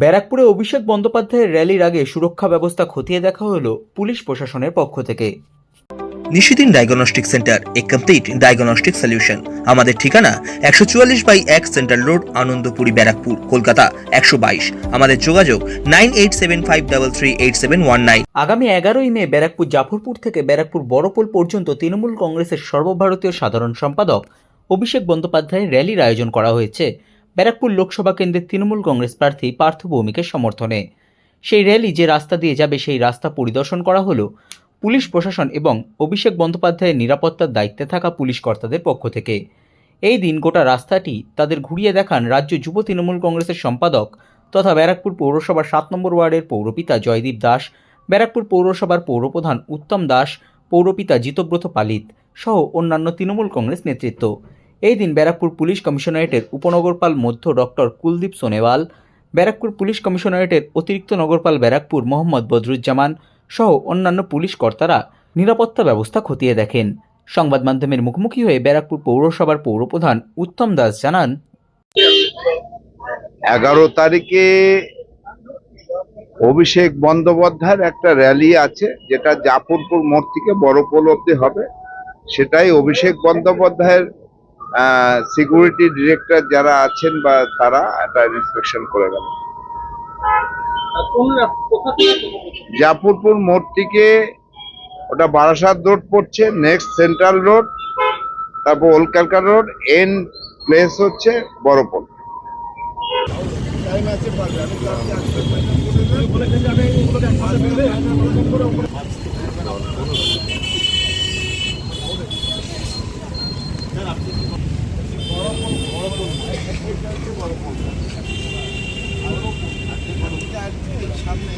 ব্যারাকপুরে অভিষেক বন্দ্যোপাধ্যায়ের র্যালির আগে সুরক্ষা ব্যবস্থা খতিয়ে দেখা হলো পুলিশ প্রশাসনের পক্ষ থেকে। Nishidin diagnostic centre a complete diagnostic solution. আমাদের ঠিকানা একশো চুয়াল্লিশ বাই এক সেন্ট্রাল রোড আনন্দপুরি ব্যারাকপুর কলকাতা একশো বাইশ। আমাদের যোগাযোগ nine eight seven five double three eight seven one nine. আগামী এগারোই মে ব্যারাকপুর জাফরপুর থেকে ব্যারাকপুর বড়পোল পর্যন্ত তৃণমূল কংগ্রেসের সর্বভারতীয় সাধারণ সম্পাদক অভিষেক বন্দ্যোপাধ্যায়ের র্যালির আয়োজন করা হয়েছে। ব্যারাকপুর লোকসভা কেন্দ্রের তৃণমূল কংগ্রেস প্রার্থী পার্থ ভৌমিকের সমর্থনে। সেই র্যালি যে রাস্তা দিয়ে যাবে সেই রাস্তা পরিদর্শন করা হলো পুলিশ প্রশাসন এবং অভিষেক বন্দ্যোপাধ্যায়ের নিরাপত্তার দায়িত্বে থাকা পুলিশ কর্তাদের পক্ষ থেকে। এই দিন গোটা রাস্তাটি তাদের ঘুরিয়ে দেখান রাজ্য যুব তৃণমূল কংগ্রেসের সম্পাদক তথা ব্যারাকপুর পৌরসভার সাত নম্বর ওয়ার্ডের পৌরপিতা জয়দীপ দাস, ব্যারাকপুর পৌরসভার পৌরপ্রধান উত্তম দাস, পৌরপিতা জিতব্রত পালিত সহ অন্যান্য তৃণমূল কংগ্রেস নেতৃত্ব। এই দিন ব্যারাকপুর পুলিশ কমিশনারেটের উপনগরপাল মধ্য ডক্টর কুলদীপ সোনেওয়াল, ব্যারাকপুর পুলিশ কমিশনারেটের অতিরিক্ত নগরপাল ব্যারাকপুর মোহাম্মদ বদরুজ্জামান সহ অন্যান্য পুলিশ কর্তারা নিরাপত্তা ব্যবস্থা খতিয়ে দেখেন। সংবাদ মাধ্যমের মুখোমুখি হয়ে ব্যারাকপুর পৌরসভার পৌরপ্রধান উত্তম দাস জানান, এগারো তারিখে অভিষেক বন্দ্যোপাধ্যায়ের একটা র্যালি আছে, যেটা জাফরপুর মোড় থেকে বড়পোল অব্দি হবে। সেটাই অভিষেক বন্দ্যোপাধ্যায়ের সিকিউরিটি ডিরেক্টর যারা আছেন বা তারা একটা ইন্সপেকশন করে গেল। জাফরপুর মোড় থেকে ওটা বারাসাত রোড পড়ছে নেক্সট সেন্ট্রাল রোড তারপর old Calcutta road end place হচ্ছে বড়পোল।